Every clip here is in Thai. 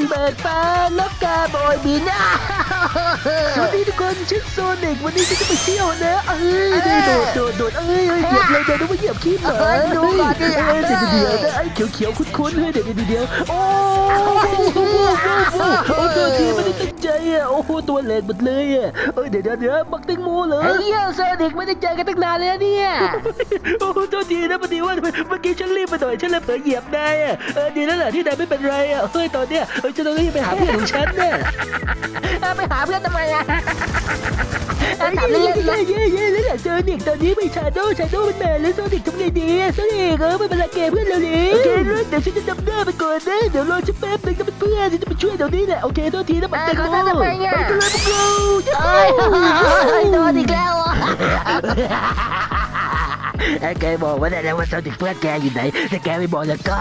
ดิเบิดฟ้าล็อกกาบอยบินอะสวัสดีทุกคนชื่อโซนิกวันนี้ฉันจะไปเที่ยวนะเอ้ยได้โดดโดดโดดเอ้ยเอ้ยเหยียบเลยเดี๋ยวนึกว่าเหยียบขี้หมาเอ้ยดูก่อนดิเอ้ยเดี๋ยวเดี๋ยวเดี๋ยวไอ้เขียวเขียวๆคุ้นๆเฮ้ยเดี๋ยวเดี๋ยวเดี๋ยวโอ้ โอ้โหตัวแหลกหมดเลยอะเอ้ยเดี๋ยวเดี๋ยวเดี๋ยวบักแติงโมเหรอ เฮ้ยโซนิกไม่ได้เจอกันตั้งนานเลยนะเนี่ย โอ้โหโทษทีนะพอดีว่าเมื่อกี้ฉันรีบไปหน่อยฉันเลยเผลอเหยียบนายอะเออดีแล้วแหละที่นายไม่เป็นไรอะเฮ้ยตอนเนี้ยเฮ้ยฉันต้องรีบไปหาเพื่อนของฉันเนี่ยเอาไปหาเพื่อนทำไมอะเอ้ยถามเล่นๆนะเย้เย้แล้วแหละโซนิกตอนนี้มีชาโดว์ชาโดว์มันแมนแล้วโซนิกทำไงดีอะโซนิกเออไม่เป็นไรเกมเพื่อนเราดิโอเครู้เดี๋ยวฉันจะดำหน้าไปก่อนนะเดี๋ยวรอฉันแป๊บนึงนะเพื่อนๆฉันจะไปช่วยเดี๋ยวนี้แหละโอเคโทษทีนะบักแตงโมเออขอโทษทำไมอะไปกันเลยพวกเราเอ้ยเฮ้ยโดนอีกแล้วอะไอ้แกบอกว่าได้แล้วว่าโซนิกเพื่อนแกอยู่ไหนถ้าแกไม่บอกแล้วก็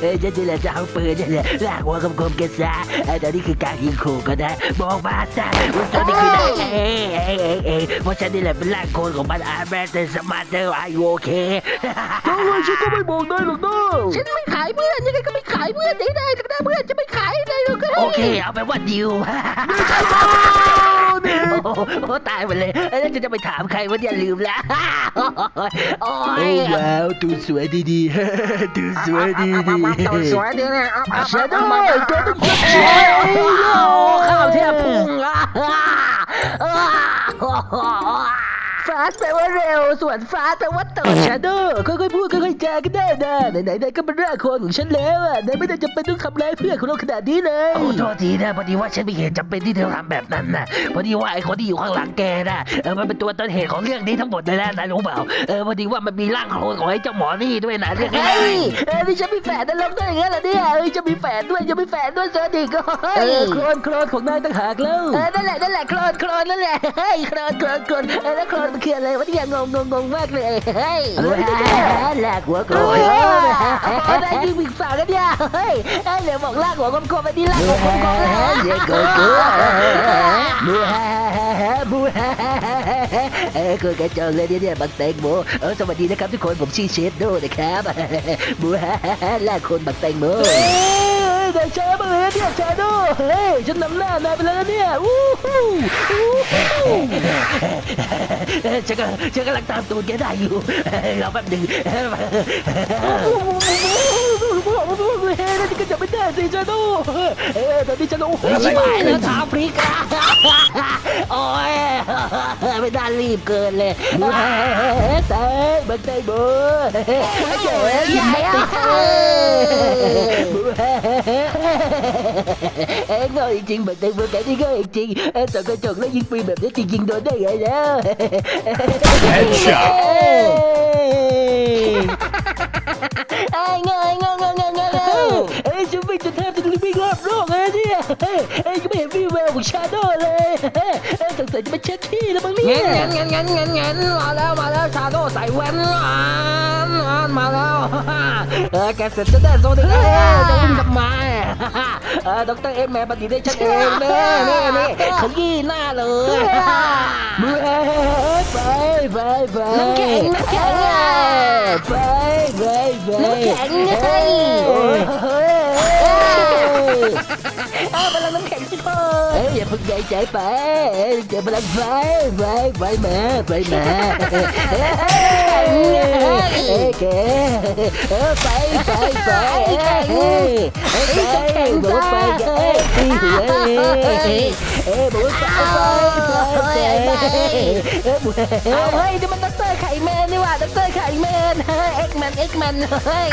เอ้ยฉันนี่แหละจะเอาปืนนี่แหละลากหัวคมๆแกซะไอ้ตอนนี้คือการยิงขู่ก็ได้บอกมาซะว่าโซนิกอยู่ไหนเอ้ยเอ้ยเอ้ยเอ้ยเพราะฉันนี่แหละเป็นร่างโคนของมันอาร์แมนเตสมาร์เตอร์ไอโอเค ทำไมฉันก็ไม่บอกได้หรอกน้องฉันไม่ขายเพื่อนยังไงก็ไม่ขายเพื่อนได้ๆแต่ถ้าเพื่อนจะไม่ขายได้หรอกโอเค เอาไปนว่าดิวโอ้ โหตายหมดเลยแล้วจะจะไปถามใครว่าอย่าลืมแล้วโอ้โอ้ยยว้าวตูสวยดีดีๆตูสวยดีดีตัวสวยดีเนี่ยชาโดว์แกต้องชดใช้ข้าวเทียบพุงอะ ฟาสแปลว่าเร็ว ส่วนฟาสแปลว่าตดชาโดว์ค่อยๆพูดค่อยๆจากันได้นะไหนๆนายก็เป็นร่างโคนของฉันแล้วอะนายไม่ได้จำเป็นต้องทำร้ายเพื่อนของเราขนาดนี้เลยโอ้โทษทีนะพอดีว่าฉันไม่เห็นจำเป็นที่เธอทำแบบนั้นนะพอดีว่าไอ้คนที่อยู่ข้างหลังแกนะเออมันเป็นตัวต้นเหตุของเรื่องนี้ทั้งหมดเลยนะนายรู้เปล่าเออพอดีว่ามันมีร่างโคลนของไอ้เจ้าหมอนี่ด้วยนะเรื่องเฮ้ง่ายยเอ้ยนี่ฉันมีแฝดนรกด้วยอย่างเงี้ยเหรอเนี่ยเอ้ยจะมีแฝดด้วยจะมีแฝดด้วยเซอร์ดิกก็เฮ้เอยอโคลนโคลนของนายต่างหากแล้วเออนั่นแหละนั่นแหละโคลนโคลนนั่นแหละเฮ้ยโคลนโคลนโคลนเออแล้วโคลนมันคืออะไรวะเนี่ยงงงงงงมากเลยเฮ้ยแหลกหัวโกโอ้ยยโอ้ยได้ยิงผิดฝั่งกันเนี่ยเฮ้ยเดี๋ยวบอกลากหัวกลมไปที่ลากหัวกลมๆแล้วเย้โกโก้บูฮ่าบูฮ่าเออคุณกระจอกเลยเนี่ยบักแตงโมเออสวัสดีนะครับทุกคนผมชื่อเชฟโดนะครับบูฮ่าล่าคนบักแตงโม แต่ช้ามาเลยเนี่ยชาโดเฮ้ยฉันนำหน้านายไปแล้วเนี่ยวู้ฮู้วู้ฮู้ฉันก็ฉันกำลังตามตูดแกได้อยู่รอแป๊บหนึ่งเฮ้ยนี่ก็จะไม่ได้สิชาโดเฮ้ยตอนนี้ชาโดชิบหายแล้วเท้าพริกอะโอ้ย Mày đang liềm cười nè. Tới bằng tay bữa Trời ơi dài á? Ngồi chuyện bằng tay bữa cả đi ngồi chuyện Tụi con chuột nó viên quy bẹp để chuyện chuyện đồn đó rồi đó. Headshot. Ai ngồi ngồi ngồi. วิ่งจนแทบจะวิ่งรอบโลกเลยเนี่ยเฮ้ยเอ้ยก็ไม่เห็นวี่แววของชาโดเลยเอ้ยสงสัยจะมาเช็คขี้แล้วมั้งเนี่เงี้ยยเงี้ยเงี้ยเงี้ยเงี้ยมาแล้วมาแล้วชาโดใส่แว่นอ่านอ่านมาแล้ว เออแกเสร็จจะได้โซนิกแล้วจะวิ่งทำไมเออดอกเตอรเอ็กแมนปฏิได้ฉันเองเน่เนี่นี่ขยี้หน้าเลยมือเอ้ยไปไปไปน้ำแข็งน้ำแข็งอะ ไปไปไปน้ำแข็งไง เฮ้ย เอาพลังน้ำแข็งสิพ่อเอ้ยอย่าเพิ่งใหญ่ใจไปเดี๋ยวพลังไฟไฟไฟมาไฟมาเอ้ยแกเออไปไปไปเอ้ยไปบอกไปแกเอ้ยเอ้ยบอกไปไปไปเอ้ยเอาเฮ้ยนี่มันด็อกเตอร์ไข่แมนนี่หว่าด็อกเตอร์ไข่แมนเฮ้ยเอ็กแมนเอ็กแมนเฮ้ย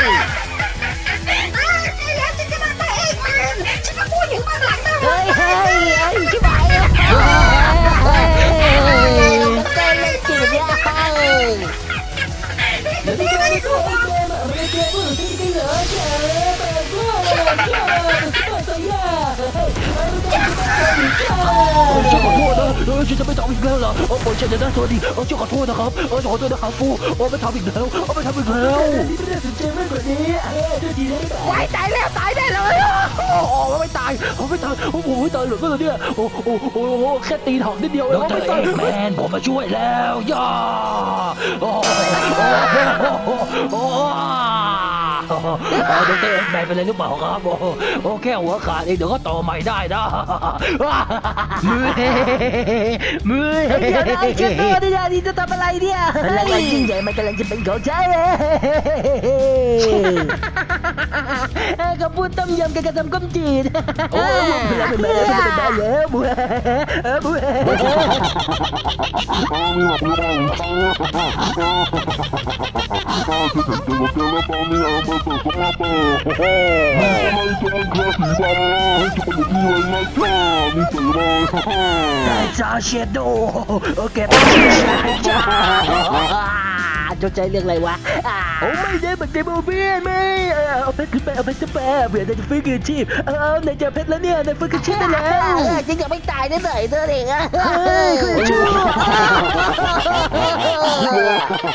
เฮ้ยเฮ้ยเฮ้ยชิบะ ฉันจะไม่ทำอีกแล้วเหรอโอ้โหฉันจะได้สวัสดีเออฉันขอโทษนะครับเออขอโทษนะครับฟูโอ้ไม่ทำอีกแล้วโอ้ไม่ทำอีกแล้วไม่ได้สนใจมากกว่านี้เออจะดีได้ไหมวายตายแล้วตายได้เลยโอ้โหไม่ตายโอ้ไม่ตายโอ้โหไม่ตายเหลือก็เลยเนี่ยโอ้โหโอ้โหแค่ตีถอกนิดเดียวเองไม่ตายแมนผมมาช่วยแล้วย่าโอ้โหโอ้โห โอ้โหเอาดรเอ็กซ์แมนไปเลยหรือเปล่าครับโอ้โอ้แค่หัวขาดเองเดี๋ยวก็ต่อใหม่ได้นะมือมือเดี๋ยวนะไอ้เชฟโน่นี่นะนี่จะทำอะไรเนี่ยพลังอันยิ่งใหญ่มันกำลังจะเป็นของฉันเอ้ยก็พูดต้มยำกับกระทำก้มจืดโอ้พลังเป็นแบบเป็นแบบแล้วบัวบัว Hey, ซาเชโดโอเคเป็นชื่อจ้าเชายจ้าจดใจเรื่องอะไรวะโอ้ไม่ได้บักเดโมเบียนไม่เอาเพชรขึ้นไปเอาเพชรขึ้นไปเผื่อจะฟื้นคืนชีพเอานเจอเพชรแล้วเนี่ยในฟื้นคืนชีพได้แล้วจริงกับไม่ตายได้ไหนเท่านั้นเองอะเฮ้ยคุณช่ว Oh,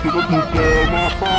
kita buka mata.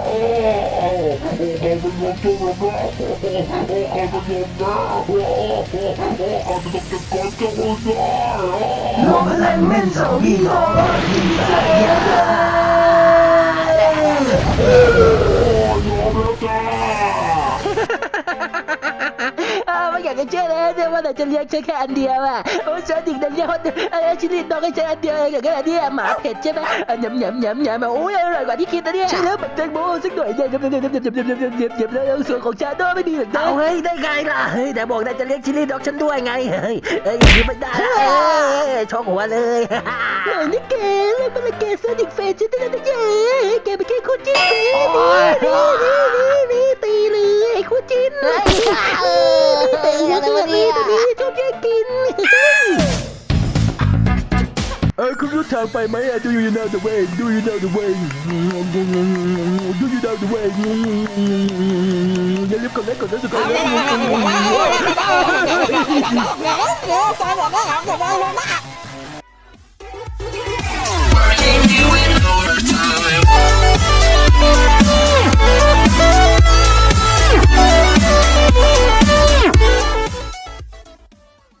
Ha ha ha ha! กมึงเนี่ยพลังเม่นสองมีโลที่สายาอ่าไม่อยากจะเชื่อเลยเนี่ยว่าแต่จะเลี้ยงฉันแค่อันเดียวอะโอ้ฉันถึงนั้นเลี้ยงไอ้ชิลินต้องให้ฉันอันเดียวเองอย่างนั้นเนี่ยหมาเผ็ดใช่ไหมอะยำยำยำยำโอ้ยอร่อยกว่าที่คิดนะเนี่ยใช่แล้วบักแตงโมสักหน่อยเนี่ยยำยำยำยำยำยำยำยำยำยำแล้วส่วนของชาโดไม่ดีหรอกนะเอาเฮ้ยได้ไงล่ะเฮ้ยแต่บอกนายจะเลี้ยงชิลินดอกฉันด้วยไงเฮ้ยเอ้ยอย่างนี้ไม่ได้ละเอ้ยชกหัวเลยหน่อยนี่แกแล้วมันละแกโซนิกเฟสฉันได้แล้วนะเย้แกเป็นแค่คู่จิ้นสิโอ้ยนี่นี่นี่ตีเลยไอ้คู่จิ้น หัวเกิดเลตัวนี้เจ้าแกกิน เออคุณรู้ทางไปไหมอะ Do you know the way Do you know the way Do you know the way อย่าลืมกดไลค์กดติดตามด้วย หมอมอฟังหมอห